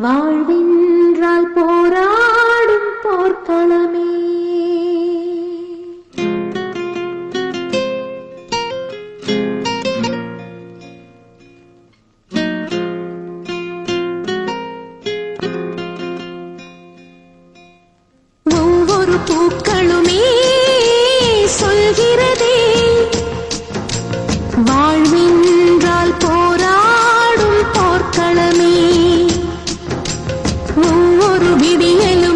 வாழ்வின்றால் போராடும் போர்க்களமே. ஒவ்வொரு பூக்களுமே சொல்கிறதே. வா ಬಿಡಿಯಲು